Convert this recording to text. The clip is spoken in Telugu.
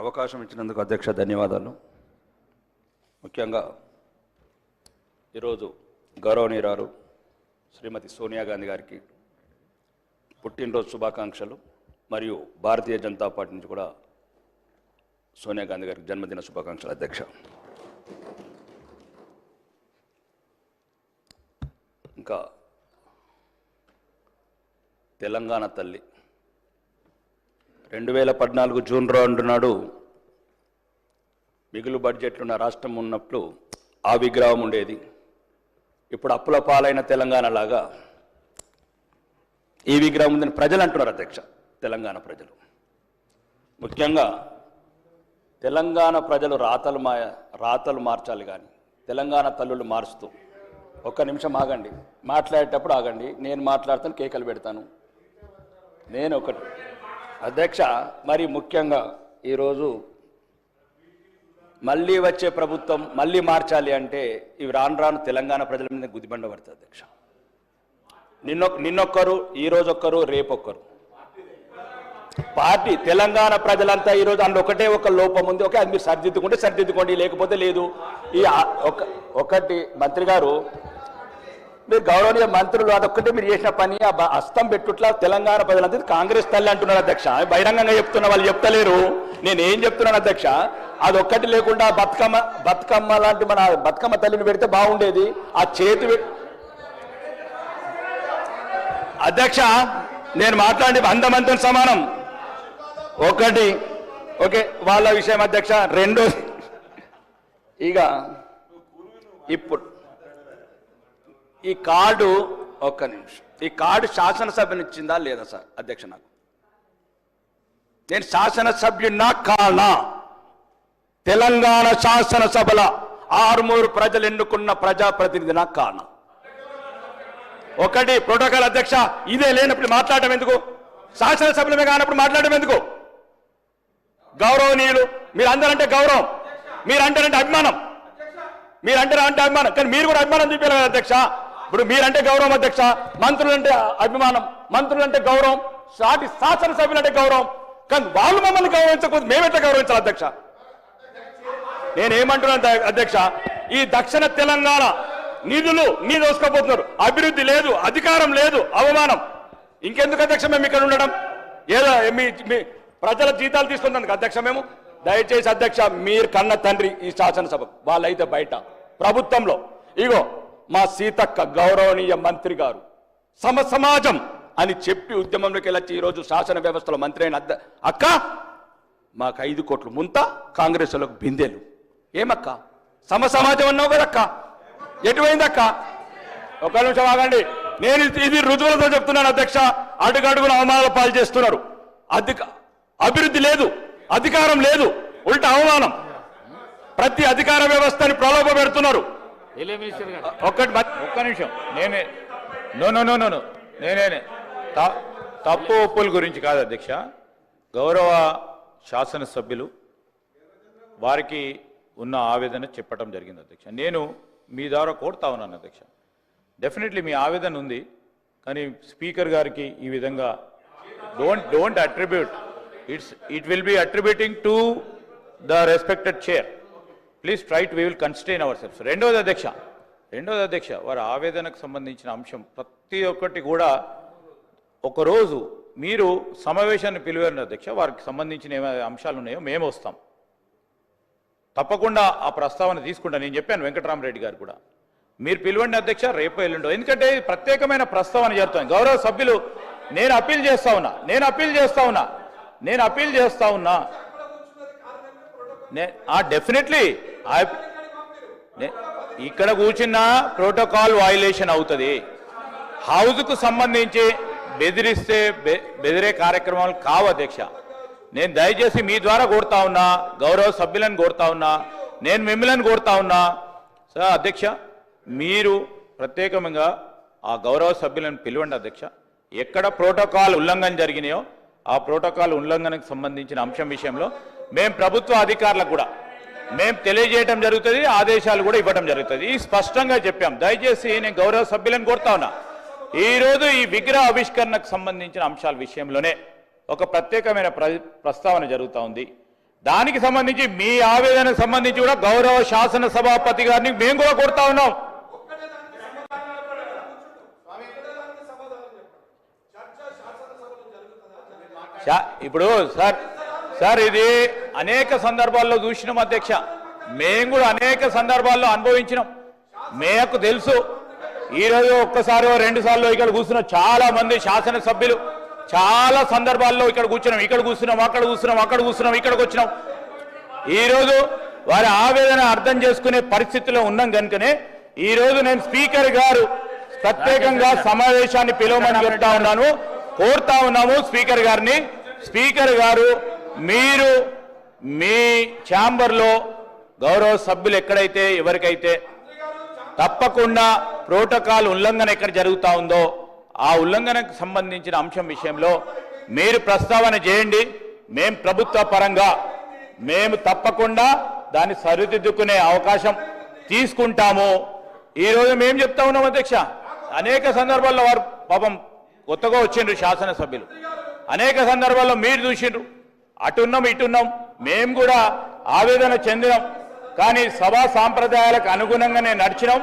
అవకాశం ఇచ్చినందుకు అధ్యక్ష ధన్యవాదాలు. ముఖ్యంగా ఈరోజు గౌరవనీయురాలు శ్రీమతి సోనియా గాంధీ గారికి పుట్టినరోజు శుభాకాంక్షలు. మరియు భారతీయ జనతా పార్టీ నుంచి కూడా సోనియా గాంధీ గారికి జన్మదిన శుభాకాంక్షలు అధ్యక్ష. ఇంకా తెలంగాణ తల్లి రెండు వేల పద్నాలుగు జూన్ రెండు నాడు మిగులు బడ్జెట్లున్న రాష్ట్రం ఉన్నప్పుడు ఆ విగ్రహం ఉండేది. ఇప్పుడు అప్పుల పాలైన తెలంగాణలాగా ఈ విగ్రహం ఉందని ప్రజలు అంటున్నారు అధ్యక్ష తెలంగాణ ప్రజలు. ముఖ్యంగా తెలంగాణ ప్రజలు రాతలు మా రాతలు మార్చాలి కానీ తెలంగాణ తల్లులు మారుస్తూ ఒక్క నిమిషం ఆగండి. మాట్లాడేటప్పుడు ఆగండి. నేను మాట్లాడతాను కేకలు పెడతాను. నేను ఒకటి అధ్యక్ష మరి ముఖ్యంగా ఈరోజు మళ్ళీ వచ్చే ప్రభుత్వం మళ్ళీ మార్చాలి అంటే ఇవి రాను రాను తెలంగాణ ప్రజల మీద గుదిబండ పడుతుంది అధ్యక్ష. నిన్న నిన్నొక్కరు ఈ ఒక్కరు రేపొక్కరు. పార్టీ తెలంగాణ ప్రజలంతా ఈరోజు అందులో ఒకటే ఒక లోపం ఉంది. ఓకే అది మీరు సరిదిద్దుకుంటే సరిదిద్దుకోండి లేకపోతే లేదు. ఈ ఒక ఒకటి మంత్రి గారు మీరు గౌరవనీయ మంత్రులు అదొక్కటే మీరు చేసిన పని. ఆ అస్తం పెట్టుట్లా తెలంగాణ ప్రజలందరూ కాంగ్రెస్ తల్లి అంటున్నారు అధ్యక్ష. బహిరంగంగా చెప్తున్న వాళ్ళు చెప్తలేరు. నేను ఏం చెప్తున్నాను అధ్యక్ష? అదొక్కటి లేకుండా బతుకమ్మ బతుకమ్మ లాంటి మన బతుకమ్మ తల్లిని పెడితే బాగుండేది. ఆ చేతి అధ్యక్ష నేను మాట్లాడి అందమంతం సమానం. ఒకటి ఓకే వాళ్ళ విషయం అధ్యక్ష. రెండో ఇక ఇప్పుడు ఈ కార్డు ఒక్క నిమిషం. ఈ కార్డు శాసనసభను ఇచ్చిందా లేదా సార్? అధ్యక్ష నాకు. నేను శాసనసభ్యున్నా కానా? తెలంగాణ శాసనసభల ఆరుమూరు ప్రజలు ఎన్నుకున్న ప్రజాప్రతినిధినా కానా? ఒకటి ప్రోటోకాల్ అధ్యక్ష ఇదే లేనప్పుడు మాట్లాడటం ఎందుకు? శాసనసభలమే కానప్పుడు మాట్లాడటం ఎందుకు? గౌరవనీయులు మీరు అందరంటే గౌరవం. మీరు అంటారంటే అభిమానం. మీరు అంటారంటే అభిమానం. కానీ మీరు కూడా అభిమానం చూపించాలి కదా అధ్యక్ష. ఇప్పుడు మీరంటే గౌరవం అధ్యక్ష మంత్రులంటే అభిమానం మంత్రులంటే గౌరవం సాటి శాసనసభ్యులంటే గౌరవం కానీ వాళ్ళు మమ్మల్ని గౌరవించకపోతే మేమెట్లా గౌరవించాలి అధ్యక్ష? నేనేమంటున్నాను అధ్యక్ష ఈ దక్షిణ తెలంగాణ నిధులు నీ దోసుకోపోతున్నారు అభివృద్ధి లేదు అధికారం లేదు అవమానం. ఇంకెందుకు అధ్యక్ష మేము ఇక్కడ ఉండడం? ఏదో మీ మీ ప్రజల జీతాలు తీసుకున్నందుకు అధ్యక్ష మేము. దయచేసి అధ్యక్ష మీరు కన్న తండ్రి ఈ శాసనసభ వాళ్ళైతే బయట ప్రభుత్వంలో. ఇగో మా సీతక్క గౌరవనీయ మంత్రి గారు. సమ సమాజం అని చెప్పి ఉద్యమంలోకి వెళ్ళొచ్చి ఈరోజు శాసన వ్యవస్థలో మంత్రి అయిన అద్ద- అక్క మాకు ఐదు కోట్లు ముంత కాంగ్రెస్లకు బిందెలు. ఏమక్క? సమ సమాజం అన్నావు కదక్క? ఎటువైందక్క? ఒక నిమిషం ఆగండి. నేను ఇది- ఇది రుజువులతో చెప్తున్నాను అధ్యక్ష. అడుగడుగున అవమానాల పాలు చేస్తున్నారు. అధిక అభివృద్ధి లేదు. అధికారం లేదు. ఉల్టా అవమానం. ప్రతి అధికార వ్యవస్థని ప్రలోభ పెడుతున్నారు. ఒక్కటి ఒక్క నిమిషం. నేనే నో నో నో నో నేనే తప్పు ఒప్పుల గురించి కాదు అధ్యక్ష. గౌరవ శాసనసభ్యులు వారికి ఉన్న ఆవేదన చెప్పడం జరిగింది అధ్యక్ష. నేను మీ ద్వారా కోరుతా ఉన్నాను అధ్యక్ష. డెఫినెట్లీ మీ ఆవేదన ఉంది కానీ స్పీకర్ గారికి ఈ విధంగా don't don't attribute it's it will be attributing to the respected chair please trite we will constrain our self రెండోది అధ్యక్ష. రెండోది అధ్యక్ష వారి ఆవేదనకు సంబంధించిన అంశం. ప్రతి ఒక్కటి కూడా ఒకరోజు మీరు సమావేశాన్ని పిలివారు అధ్యక్ష. వారికి సంబంధించిన ఏమైనా అంశాలు ఉన్నాయో మేము వస్తాం. తప్పకుండా ఆ ప్రస్తావన తీసుకుంటా. నేను చెప్పాను వెంకటరామరెడ్డి గారు కూడా. మీరు పిలవండి అధ్యక్ష రేపు ఎల్లుండో. ఎందుకంటే ఇది ప్రత్యేకమైన ప్రస్తావన జరుగుతుంది గౌరవ సభ్యులు నేను అప్పీల్ చేస్తా ఉన్నా. నేను అప్పీల్ చేస్తా ఉన్నా. నేను అప్పీల్ చేస్తా ఉన్నా. డెఫినెట్లీ ఇక్కడ కూర్చున్న ప్రోటోకాల్ వయలేషన్ అవుతుంది. హౌస్కు సంబంధించి బెదిరిస్తే బె- బెదిరే కార్యక్రమాలు కావు అధ్యక్ష. నేను దయచేసి మీ ద్వారా కోరుతా ఉన్నా గౌరవ సభ్యులను కోరుతా ఉన్నా నేను మిమ్మల్ని కోరుతా ఉన్నా సార్ అధ్యక్ష మీరు ప్రత్యేకంగా ఆ గౌరవ సభ్యులను పిలవండి అధ్యక్ష. ఎక్కడ ప్రోటోకాల్ ఉల్లంఘన జరిగినాయో ఆ ప్రోటోకాల్ ఉల్లంఘనకు సంబంధించిన అంశం విషయంలో మేము ప్రభుత్వ అధికారులకు కూడా మేము తెలియజేయడం జరుగుతుంది ఆదేశాలు కూడా ఇవ్వడం జరుగుతుంది. ఈ స్పష్టంగా చెప్పాం. దయచేసి నేను గౌరవ సభ్యులను కోరుతా ఉన్నా. ఈ రోజు ఈ విగ్రహ ఆవిష్కరణకు సంబంధించిన అంశాల విషయంలోనే ఒక ప్రత్యేకమైన ప్ర ప్రస్తావన జరుగుతూ ఉంది. దానికి సంబంధించి మీ ఆవేదనకు సంబంధించి కూడా గౌరవ శాసన సభాపతి గారిని మేము కూడా కొడతా ఉన్నాం. ఇప్పుడు సార్ సార్ ఇది అనేక సందర్భాల్లో చూసినాం అధ్యక్ష. మేము కూడా అనేక సందర్భాల్లో అనుభవించినాం. మేకు తెలుసు ఈరోజు ఒక్కసారి రెండు సార్లు ఇక్కడ కూర్చున్న చాలా మంది శాసనసభ్యులు చాలా సందర్భాల్లో ఇక్కడ కూర్చున్నాం. ఇక్కడ కూర్చున్నాం అక్కడ కూర్చున్నాం అక్కడ కూర్చున్నాం ఇక్కడికి వచ్చినాం. ఈ రోజు వారి ఆవేదన అర్థం చేసుకునే పరిస్థితిలో ఉన్నాం కనుకనే ఈ రోజు నేను స్పీకర్ గారు ప్రత్యేకంగా సమావేశాన్ని పిలవమని చెప్తా ఉన్నాను కోరుతా ఉన్నాము స్పీకర్ గారిని. స్పీకర్ గారు మీరు మీ ఛాంబర్లో గౌరవ సభ్యులు ఎక్కడైతే ఎవరికైతే తప్పకుండా ప్రోటోకాల్ ఉల్లంఘన ఎక్కడ జరుగుతా ఉందో ఆ ఉల్లంఘనకు సంబంధించిన అంశం విషయంలో మీరు ప్రస్తావన చేయండి. మేము ప్రభుత్వ పరంగా మేము తప్పకుండా దాన్ని సరిదిద్దుకునే అవకాశం తీసుకుంటాము. ఈరోజు మేము చెప్తా ఉన్నాం అధ్యక్ష. అనేక సందర్భాల్లో వారు పాపం కొత్తగా వచ్చిండ్రు శాసనసభ్యులు. అనేక సందర్భాల్లో మీరు చూసిండ్రు. అటున్నాం ఇటున్నాం. మేము కూడా ఆవేదన చెందినాం. కానీ సభా సాంప్రదాయాలకు అనుగుణంగానే నడిచినాం.